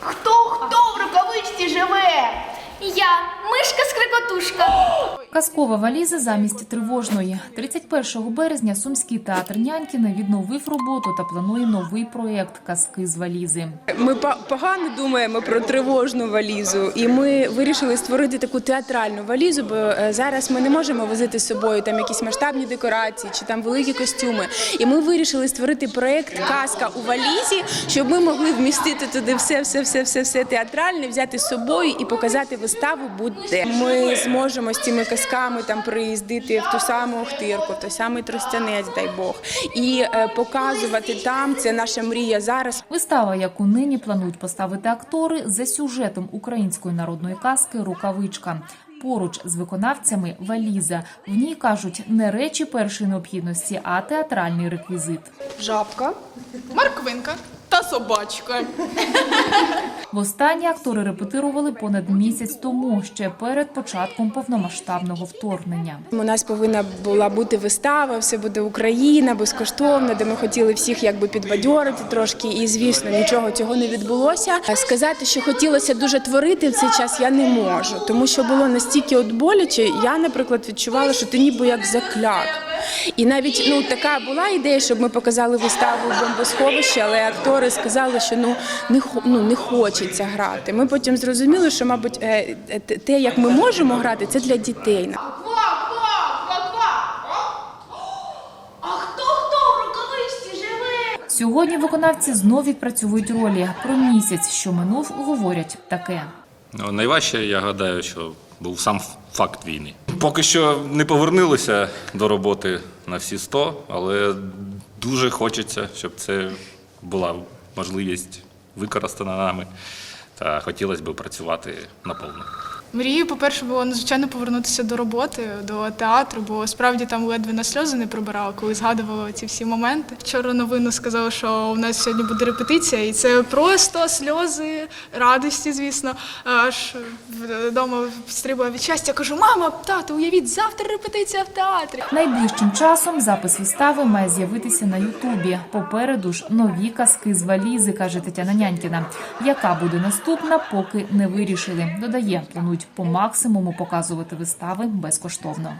Хто хто в рукавичці живе? Я мишка скрикотушка. Казкова валіза замість тривожної. 31 березня Сумський театр Нянькіна відновив роботу та планує новий проєкт Казки з валізи. Ми па- погано думаємо про тривожну валізу, і ми вирішили створити таку театральну валізу, бо е, зараз ми не можемо возити з собою там якісь масштабні декорації чи там великі костюми. І ми вирішили створити проект Казка у валізі, щоб ми могли вмістити туди все, все, все, все, все театральне, взяти з собою і показати виставу будь-де. Ми зможемо з цими казками там приїздити в ту саму Охтирку, в той самий Тростянець, дай Бог, і е, показувати там. Це наша мрія зараз. Вистава, яку нині планують поставити актори, за сюжетом української народної казки Рукавичка. Поруч з виконавцями валіза. В ній кажуть не речі першої необхідності, а театральний реквізит. Жабка. Марквинка та собачка. Востаннє актори репетирували понад місяць тому, ще перед початком повномасштабного вторгнення. У нас повинна була бути вистава, все буде Україна, безкоштовно, де ми хотіли всіх якби підбадьорити трошки. І звісно, нічого цього не відбулося. А Сказати, що хотілося дуже творити в цей час, я не можу, тому що було настільки от боляче. Я, наприклад, відчувала, що ти ніби як закляк. І навіть ну така була ідея, щоб ми показали виставу в бомбосховищі, але актори сказали, що ну не ну, не хочеться грати. Ми потім зрозуміли, що, мабуть, е, е, те, як ми можемо грати, це для дітей. Сьогодні виконавці знов відпрацьовують ролі. Про місяць, що минув, говорять таке. Ну, найважче, я гадаю, що був сам факт війни. Поки що не повернулися до роботи на всі 100, але дуже хочеться, щоб це була можливість використана нами. Та хотілося б працювати наповну. Мрією, по-перше, було надзвичайно повернутися до роботи, до театру, бо справді там ледве на сльози не прибирала, коли згадувала ці всі моменти. Вчора новину сказали, що у нас сьогодні буде репетиція, і це просто сльози радості, звісно. Аж вдома стрибала від щастя. Кажу, мама, тато, уявіть, завтра репетиція в театрі. Найближчим часом запис вистави має з'явитися на Ютубі. Попереду ж нові казки з валізи, каже Тетяна Нянькіна. Яка буде наступна, поки не вирішили. Додає, планують по максимуму показувати вистави безкоштовно.